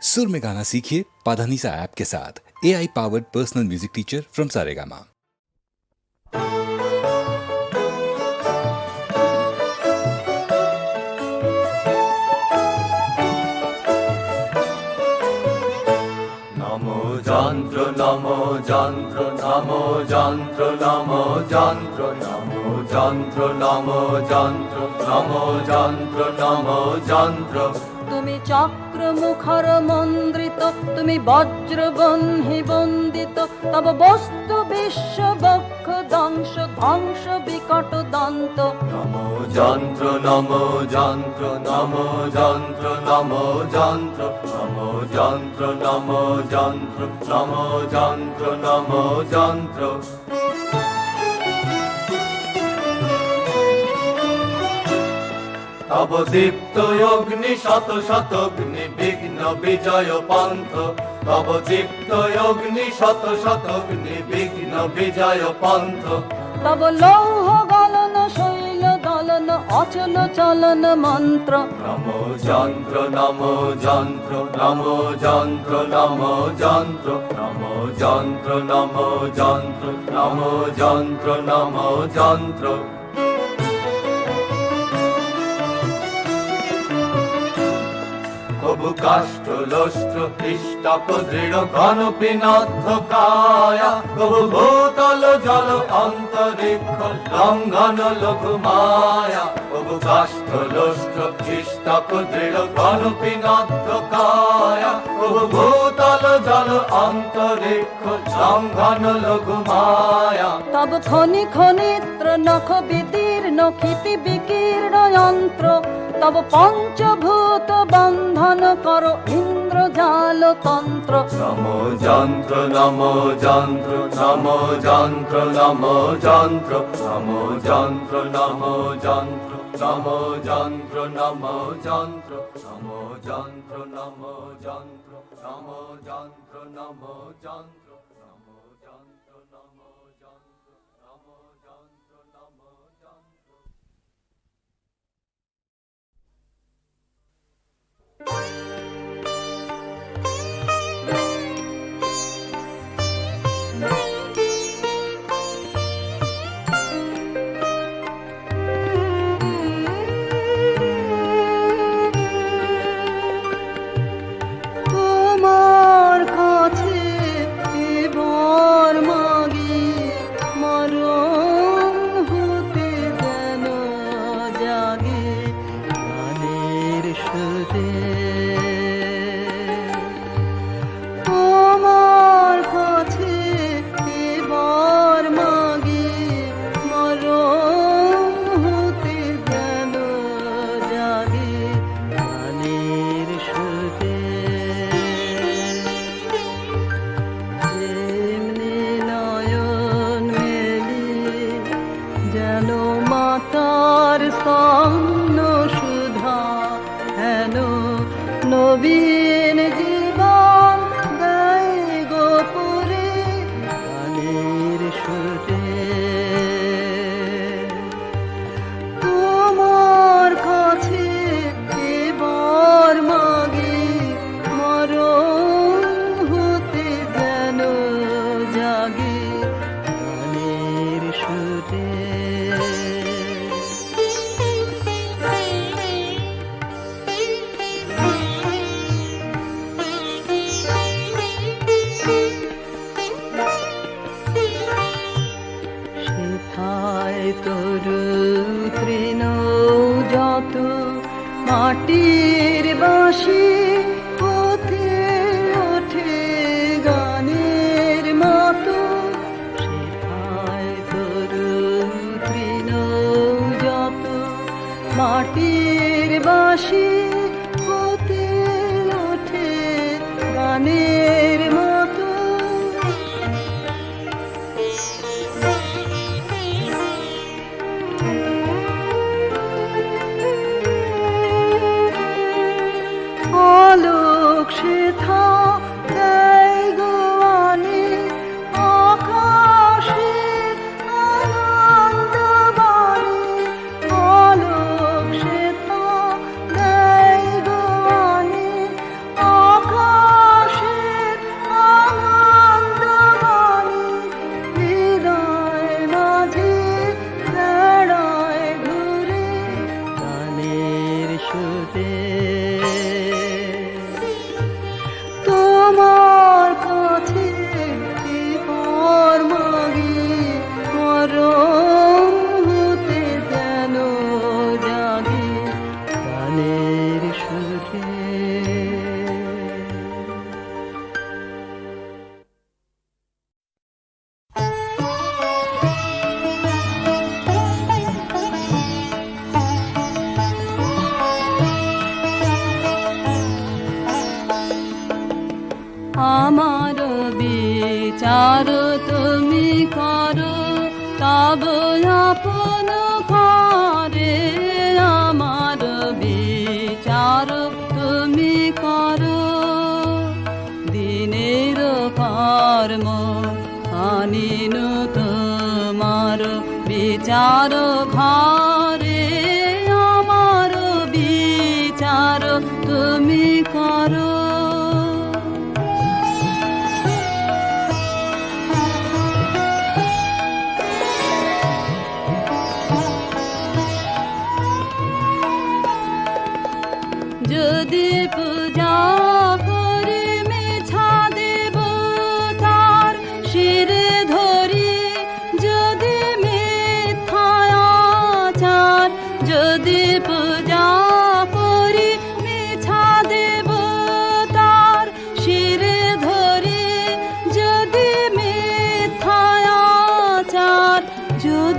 सुर में गाना सीखिए पाधानीसा ऐप के साथ A I powered personal music teacher from Saregama যন্ত্র নম যন্ত্র নম যন্ত্র নম যন্ত্র নম যন্ত্র নম যন্ত্র নম যন্ত্র নম যন্ত্র তুমি চক্র মুখর মন্দ্রিত, তুমি বজ্র বহ্নি বন্দিত। তব বস্তু বিশ্ব বক্ষ দংশ ধ্বংস বিকট দন্ত। নমো যন্ত্র নমো যন্ত্র নমো যন্ত্র নমো যন্ত্র নমো যন্ত্র নমো যন্ত্র নমো যন্ত্র নমো যন্ত্র। তব দীপ্ত অগ্নি, শত শত অগ্নি বিঘ্ন বিজয় পন্থ তব দীপ্ত অগ্নি শত শত অগ্নি বিঘ্ন বিজয় পন্থ। তব লৌহ গলন শৈল দলন অচল চলন মন্ত্র। নমো যন্ত্র নমো যন্ত্র নমো যন্ত্র নমো যন্ত্র নমো যন্ত্র নমো যন্ত্র নমো যন্ত্র নমো যন্ত্র। কাষ্ঠ লষ্ট্র পৃষ্ঠক দৃঢ় ঘন ভূতল জল অন্তরিক্ষ লঙ্ঘন লঘু মায়া লষ্ট্র পৃষ্ঠক দৃঢ় ঘন ভূতল জল অন্তরিক্ষ লঙ্ঘন লঘু মায়া তব খনি খনিত্র নখ বিদীর্ণ ক্ষিতি বিকীর্ণ যন্ত্র। তব পঞ্চভূত বন্ধন কর ইন্দ্রজাল তন্ত্র নম যন্ত্র নম যন্ত্র নম যন্ত্র নম যন্ত্র নম যন্ত্র নম যন্ত্র নম যন্ত্র নম যন্ত্র নম যন্ত্র নম যন্ত্র নম যন্ত্র নম যন্ত্র Bye. চারো তুমি করো, তব আপন করে আমার বিচার তুমি করো। দিনের কর্ম আনিনু তোমার বিচার ঘর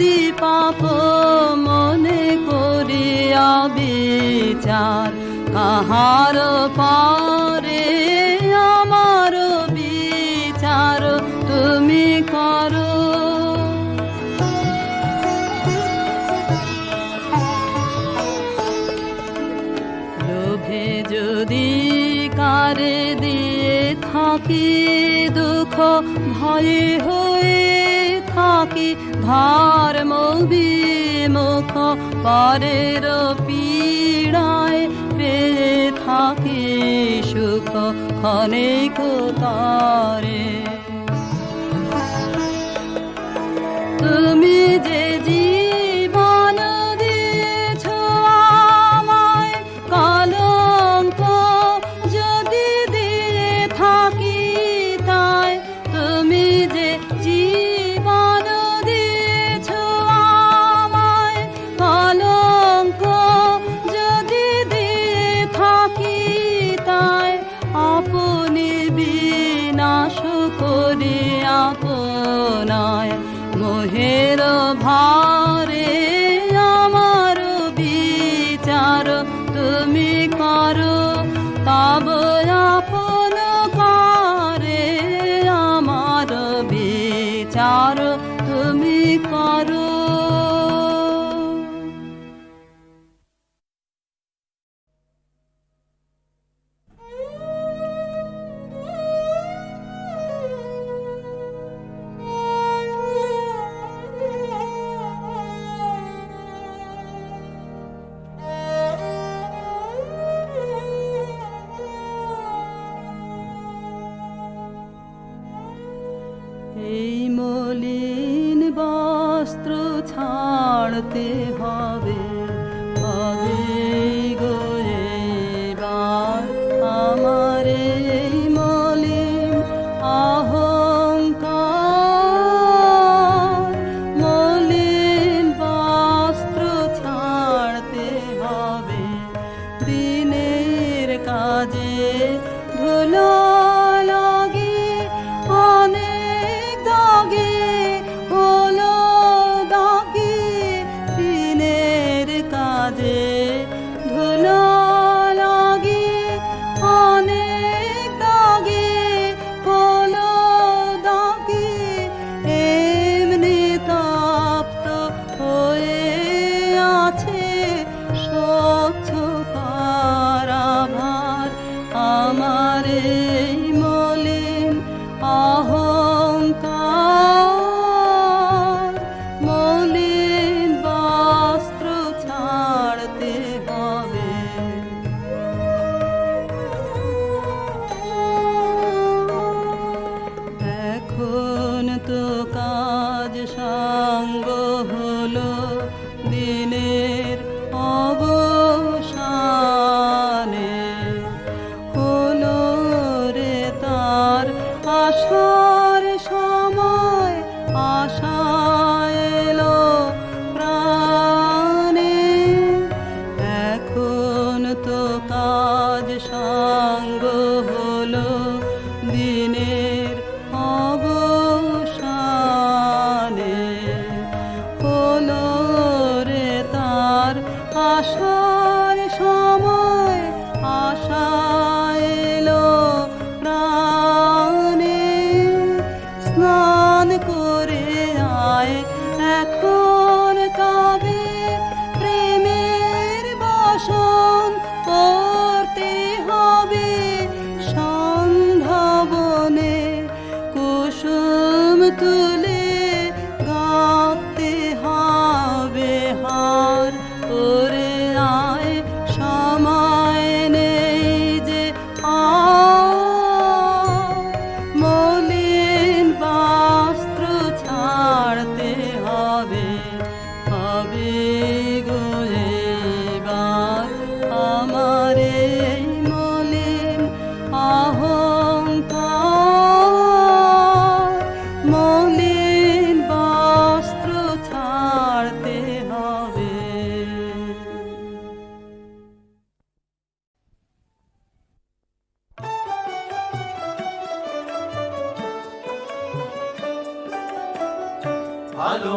যদি পাপ মনে করিয়া বিচার কাহার পারে আমার বিচার তুমি করো। লোভে যদি কারে দিয়ে থাকি, দুঃখ ভয়ে হয়ে থাকি ধর্ম বিমুখ পরের পীড়ায় পেয়ে থাকে সুখ খনে তারে।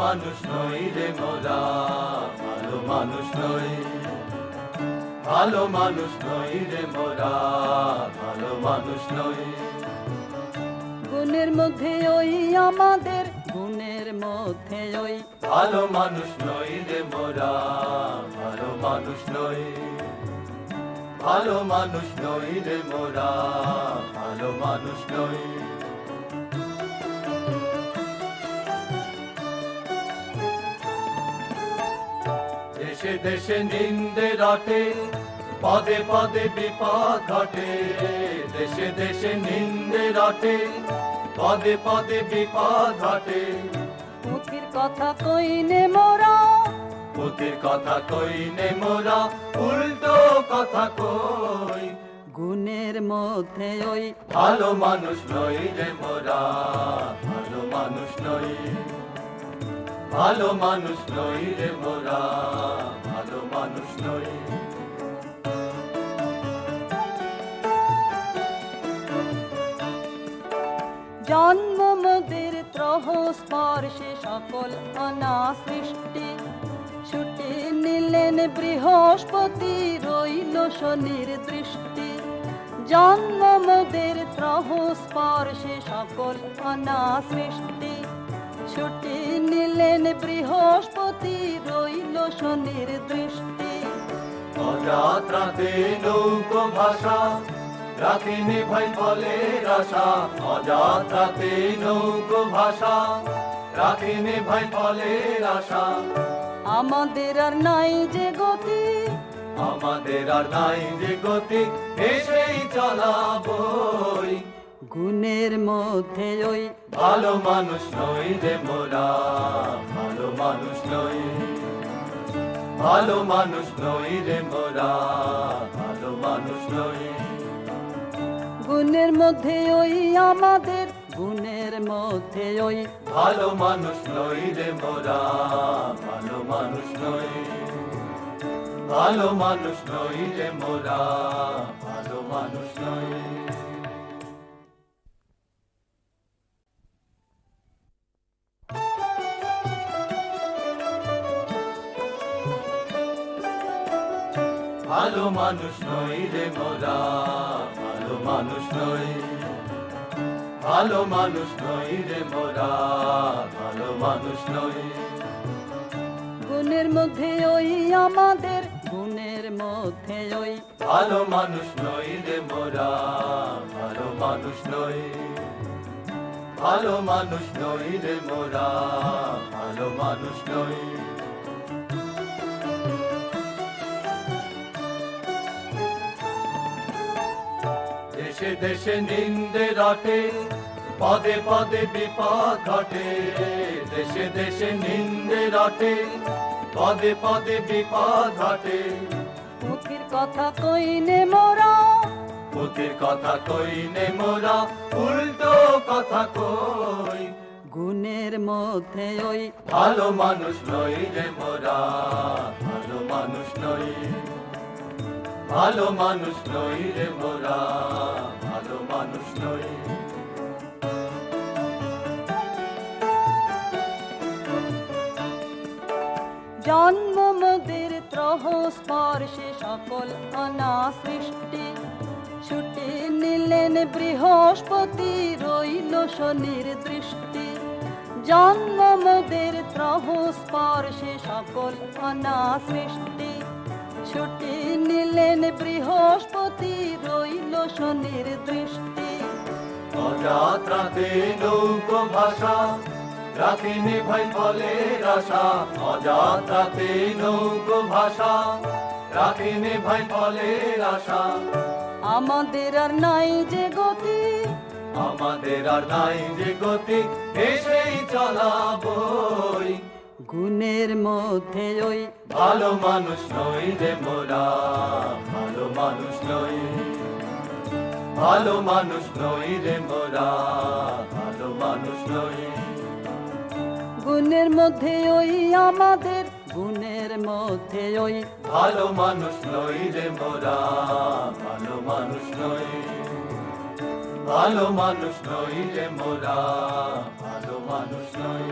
মানুষ নই রে মোরা ভালো মানুষ নই। ভালো মানুষ নই রে মোরা ভালো মানুষ নই। গুণের মধ্যে ওই আমাদের গুণের মধ্যে ওই ভালো মানুষ নই রে মোরা ভালো মানুষ নই। ভালো মানুষ নই রে মোরা ভালো মানুষ নই। দেশে দেশে নিন্দে রটে পদে পদে বিপদ ঘটে। দেশে দেশে নিন্দে রটে পদে পদে বিপদ ঘটে। মুখের কথা কইনে মোরা? পুতির কথা কই নে মোরা? উল্টো কথা কই। গুণের মধ্যে ওই ভালো মানুষ নই রে মোরা ভালো মানুষ নই। ভালো মানুষ নই রে মোরা, ভালো মানুষ নই। জন্ম মোদের ত্রহ স্পর্শে সকল অনা সৃষ্টি ছুটি নিলেন বৃহস্পতি, রইল শনির দৃষ্টি। জন্ম মোদের ত্রহ স্পর্শে সকল অনা সৃষ্টি ছুটি নিলেন বৃহস্পতি রইল শনির দৃষ্টি। অযাত্রাতে নৌকো ভাষা রাখিনি ভাই ফলের আশা। অযাত্রাতে নৌকো ভাষা রাখিনি ভাই ফলের আশা। আমাদের আর নাই যে গতি। আমাদের আর নাই যে গতি এসেই চালাবই গুণের মধ্যে ওই ভালো মানুষ নই রে মোরা ভালো মানুষ নই। ভালো মানুষ নই রে মোরা ভালো মানুষ নই। গুণের মধ্যে ওই আমাদের গুণের মধ্যে ওই ভালো মানুষ নই রে মোরা ভালো মানুষ নই। ভালো মানুষ নই রে মোরা ভালো মানুষ নই। ভালো মানুষ নই রে মোরা ভালো মানুষ নই। ভালো মানুষ নই রে মোরা ভালো মানুষ নই। গুণের মধ্যে ওই আমাদের গুণের মধ্যে ওই ভালো মানুষ নই রে মোরা ভালো মানুষ নই। ভালো মানুষ নই রে মোরা ভালো মানুষ নই। দেশে নিন্দে রটে পদে পদে বিপদ ঘটে। দেশে দেশে নিন্দে রটে পদে পদে বিপদ ঘটে। মুখের কথা কইনে মোরা। পুতির কথা কই নে মোরা উল্টো কথা কই। গুণের মধ্যে ওই ভালো মানুষ নই রে মোরা ভালো মানুষ নই ভালো মানুষ নই রে মোরা। ভালো মানুষ নই জন্ম মোদের ত্রহ স্পর্শে সকল অনা সৃষ্টি ছুটি নিলেন বৃহস্পতি, রইল শনির দৃষ্টি। জন্ম মোদের ত্রহ স্পর্শে সকল অনা সৃষ্টি ছুটি নিলেন বৃহস্পতি রইল শনির দৃষ্টি। অযাত্রাতে নৌকো ভাষা রাখিনি ভাই ফলের আশা। অযাত্রাতে নৌকো ভাষা রাখিনি ভাই ফলের আশা। আমাদের আর নাই যে গতি। আমাদের আর নাই যে গতি এসেই চলাবই। গুণের মধ্যে ওই ভালো মানুষ নই রে মোরা ভালো মানুষ নই। ভালো মানুষ নই রে মোরা ভালো মানুষ নই। গুণের মধ্যে ওই আমাদের গুণের মধ্যে ওই ভালো মানুষ নই রে মোরা ভালো মানুষ নই। ভালো মানুষ নই রে মোরা ভালো মানুষ নই।